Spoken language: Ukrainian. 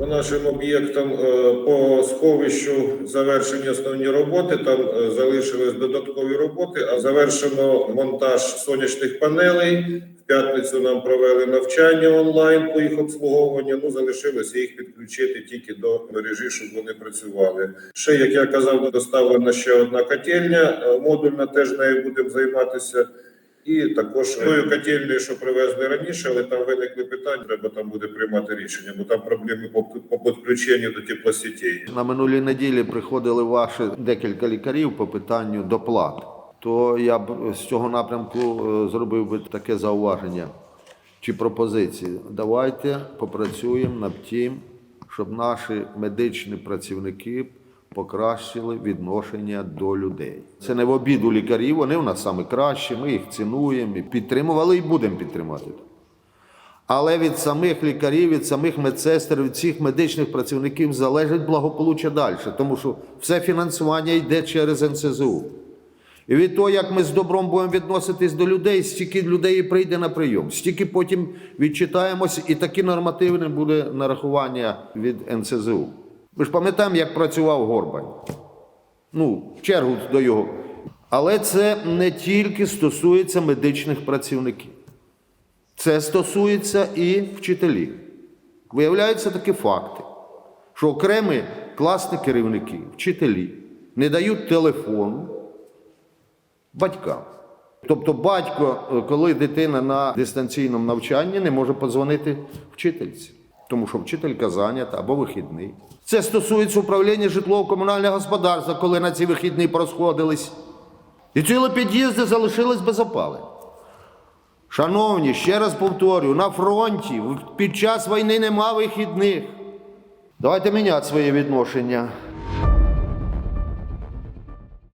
По нашим об'єктам е, по сховищу завершені основні роботи. Там е, залишились додаткові роботи, а завершено монтаж сонячних панелей. В п'ятницю нам провели навчання онлайн по їх обслуговуванню. Ну залишилося їх підключити тільки до мережі, щоб вони працювали. Ще як я казав, доставлена ще одна котельня е, модульна. Теж нею будемо займатися. І також тою котельною, що привезли раніше, але там виникли питання, треба там буде приймати рішення, бо там проблеми по, по підключенню до теплосетей. На минулій неділі приходили ваші декілька лікарів по питанню доплат. То я б з цього напрямку е, зробив би таке зауваження чи пропозиції. Давайте попрацюємо над тим, щоб наші медичні працівники покращили відношення до людей. Це не в обіду лікарів, вони в нас саме кращі, ми їх цінуємо і підтримували і будемо підтримати. Але від самих лікарів, від самих медсестер, від всіх медичних працівників залежить благополуччя далі, тому що все фінансування йде через НСЗУ. І від того, як ми з добром будемо відноситись до людей, стільки людей прийде на прийом, стільки потім відчитаємось, і такі нормативне буде нарахування від НСЗУ. Ми ж пам'ятаємо, як працював Горбань. Ну, в чергу до його. Але це не тільки стосується медичних працівників. Це стосується і вчителів. Виявляються такі факти, що окремі класні керівники, вчителі не дають телефону батькам. Тобто батько, е, коли дитина на дистанційному навчанні, не може подзвонити вчительці, тому що вчителька зайнята або вихідний. Це стосується управління житлово-комунального господарства, коли на ці вихідні порозходились. І цілі під'їзди залишились без опалення. Шановні, ще раз повторюю, на фронті під час війни нема вихідних. Давайте міняти своє відношення